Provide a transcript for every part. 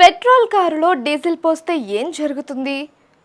Petrol కారులో diesel పోస్తే ఏం జరుగుతుంది?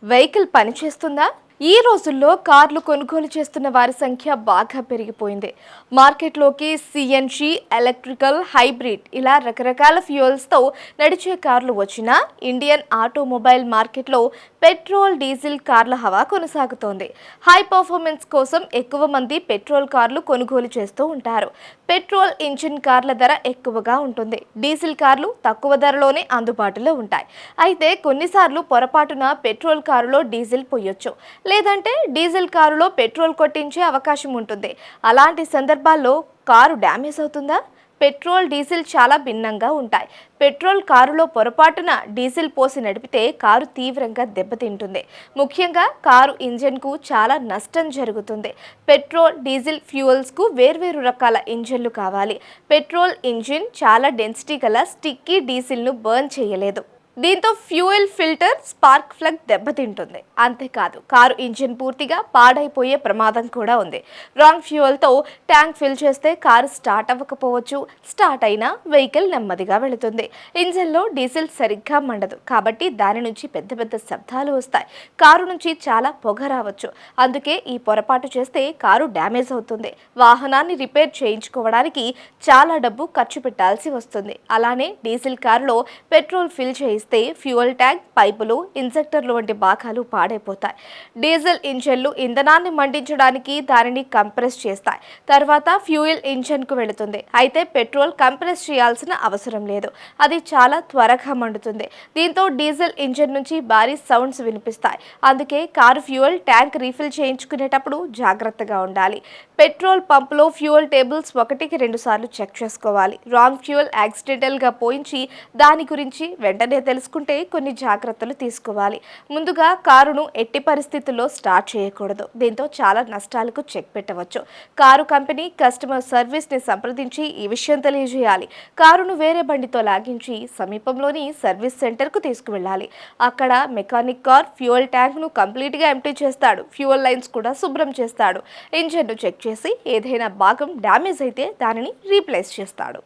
వెహికల్ పనిచేస్తుందా? ఈ రోజుల్లో కార్లు కొనుగోలు చేస్తున్న వారి సంఖ్య బాగా పెరిగిపోయింది. మార్కెట్లోకి సిఎన్జి ఎలక్ట్రికల్ హైబ్రిడ్ ఇలా రకరకాల ఫ్యూయల్స్తో నడిచే కార్లు వచ్చినా ఇండియన్ ఆటోమొబైల్ మార్కెట్లో పెట్రోల్ డీజిల్ కార్ల హవా కొనసాగుతోంది. హై పర్ఫార్మెన్స్ కోసం ఎక్కువ మంది పెట్రోల్ కార్లు కొనుగోలు చేస్తూ ఉంటారు. పెట్రోల్ ఇంజిన్ కార్ల ధర ఎక్కువగా ఉంటుంది. డీజిల్ కార్లు తక్కువ ధరలోనే అందుబాటులో ఉంటాయి. అయితే కొన్నిసార్లు పొరపాటున పెట్రోల్ కారులో డీజిల్ పోయొచ్చు. లేదంటే డీజిల్ కారులో పెట్రోల్ కొట్టించే అవకాశం ఉంటుంది. అలాంటి సందర్భాల్లో కారు డ్యామేజ్ అవుతుందా? పెట్రోల్ డీజిల్ చాలా భిన్నంగా ఉంటాయి. పెట్రోల్ కారులో పొరపాటున డీజిల్ పోసి నడిపితే కారు తీవ్రంగా దెబ్బతింటుంది. ముఖ్యంగా కారు ఇంజన్కు చాలా నష్టం జరుగుతుంది. పెట్రోల్ డీజిల్ ఫ్యూయల్స్కు వేర్వేరు రకాల ఇంజన్లు కావాలి. పెట్రోల్ ఇంజిన్ చాలా డెన్సిటీ గల స్టిక్కీ డీజిల్ను బర్న్ చేయలేదు. దీంతో ఫ్యూయల్ ఫిల్టర్ స్పార్క్ ప్లగ్ దెబ్బతింటుంది. అంతేకాదు కారు ఇంజిన్ పూర్తిగా పాడైపోయే ప్రమాదం కూడా ఉంది. రాంగ్ ఫ్యూయల్తో ట్యాంక్ ఫిల్ చేస్తే కారు స్టార్ట్ అవ్వకపోవచ్చు. స్టార్ట్ అయినా వెహికల్ నెమ్మదిగా వెళుతుంది. ఇంజిన్లో డీజిల్ సరిగ్గా మండదు. కాబట్టి దాని నుంచి పెద్ద పెద్ద శబ్దాలు వస్తాయి. కారు నుంచి చాలా పొగ రావచ్చు. అందుకే ఈ పొరపాటు చేస్తే కారు డ్యామేజ్ అవుతుంది. వాహనాన్ని రిపేర్ చేయించుకోవడానికి చాలా డబ్బు ఖర్చు పెట్టాల్సి వస్తుంది. అలానే డీజిల్ కారులో పెట్రోల్ ఫిల్ చేయిస్తే ఫ్యూయల్ ట్యాంక్ పైపులు ఇన్జెక్టర్లు వంటి భాగాలు పాడైపోతాయి. డీజిల్ ఇంజన్లు ఇంధనాన్ని మండించడానికి దానిని కంప్రెస్ చేస్తాయి. తర్వాత ఫ్యూయల్ ఇంజన్కు వెళుతుంది. అయితే పెట్రోల్ కంప్రెస్ చేయాల్సిన అవసరం లేదు. అది చాలా త్వరగా మండుతుంది. దీంతో డీజిల్ ఇంజన్ నుంచి భారీ సౌండ్స్ వినిపిస్తాయి. అందుకే కారు ఫ్యూయల్ ట్యాంక్ రీఫిల్ చేయించుకునేటప్పుడు జాగ్రత్తగా ఉండాలి. పెట్రోల్ పంపులో ఫ్యూయల్ టేబుల్స్ ఒకటికి రెండు సార్లు చెక్ చేసుకోవాలి. రాంగ్ ఫ్యూయల్ యాక్సిడెంటల్గా పోయించి దాని గురించి వెంటనే తెలుసుకుంటే కొన్ని జాగ్రత్తలు తీసుకోవాలి. ముందుగా కారును ఎట్టి పరిస్థితుల్లో స్టార్ట్ చేయకూడదు. దీంతో చాలా నష్టాలకు చెక్ పెట్టవచ్చు. కారు కంపెనీ కస్టమర్ సర్వీస్ని సంప్రదించి ఈ విషయం తెలియజేయాలి. కారును వేరే బండితో లాగించి సమీపంలోని సర్వీస్ సెంటర్కు తీసుకువెళ్ళాలి. అక్కడ మెకానిక్ కార్ ఫ్యూయల్ ట్యాంక్ను కంప్లీట్గా ఎంటీ చేస్తాడు. ఫ్యూయల్ లైన్స్ కూడా శుభ్రం చేస్తాడు. ఇంజన్ను చెక్ చేసి ఏదైనా భాగం డ్యామేజ్ అయితే దానిని రీప్లేస్ చేస్తాడు.